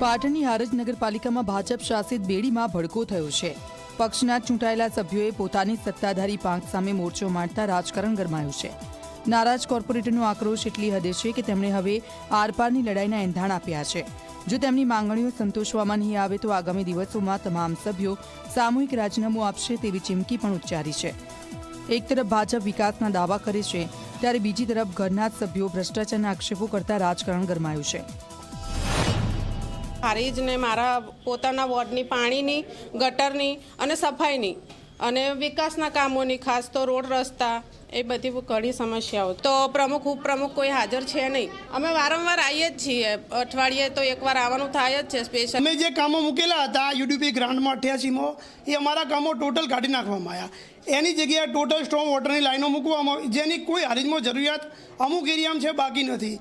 પાટણની હારજ નગરપાલિકામાં ભાજપ શાસિત બેડીમાં ભડકો થયો છે. પક્ષના ચૂંટાયેલા સભ્યોએ પોતાની સત્તાધારી પાંખ સામે મોરચો માંડતા રાજકારણ ગરમાયું છે. નારાજ કોર્પોરેટરનો આક્રોશ એટલી હદે છે કે તેમણે હવે આરપારની લડાઈના એંધાણ આપ્યા છે. જો તેમની માંગણીઓ સંતોષવામાં નહીં આવે તો આગામી દિવસોમાં તમામ સભ્યો સામૂહિક રાજીનામું આપશે તેવી ચીમકી પણ ઉચ્ચારી છે. એક તરફ ભાજપ વિકાસના દાવા કરે છે, ત્યારે બીજી તરફ ઘરના સભ્યો ભ્રષ્ટાચારના આક્ષેપો કરતા રાજકારણ ગરમાયું છે. મારી જ ને મારા પોતાના વોર્ડની પાણીની, ગટરની અને સફાઈની અને વિકાસના કામોની, ખાસ તો રોડ, રસ્તા એ બધી ઘણી સમસ્યાઓ. તો પ્રમુખ, ઉપપ્રમુખ કોઈ હાજર છે નહીં. અમે વારંવાર આવીએ જ છીએ. અઠવાડિયે તો એકવાર આવવાનું થાય જ છે સ્પેશિયલ અમે જે કામો મૂકેલા હતા યુડીપી ગ્રાન્ટમાં અઠ્યાસીમાં એ અમારા કામો ટોટલ કાઢી નાખવામાં આવ્યા એની જગ્યાએ ટોટલ સ્ટ્રોંગ વોટરની લાઈનો મૂકવામાં, જેની કોઈ હારીજમાં જરૂરિયાત અમુક એરિયામાં છે, બાકી નથી.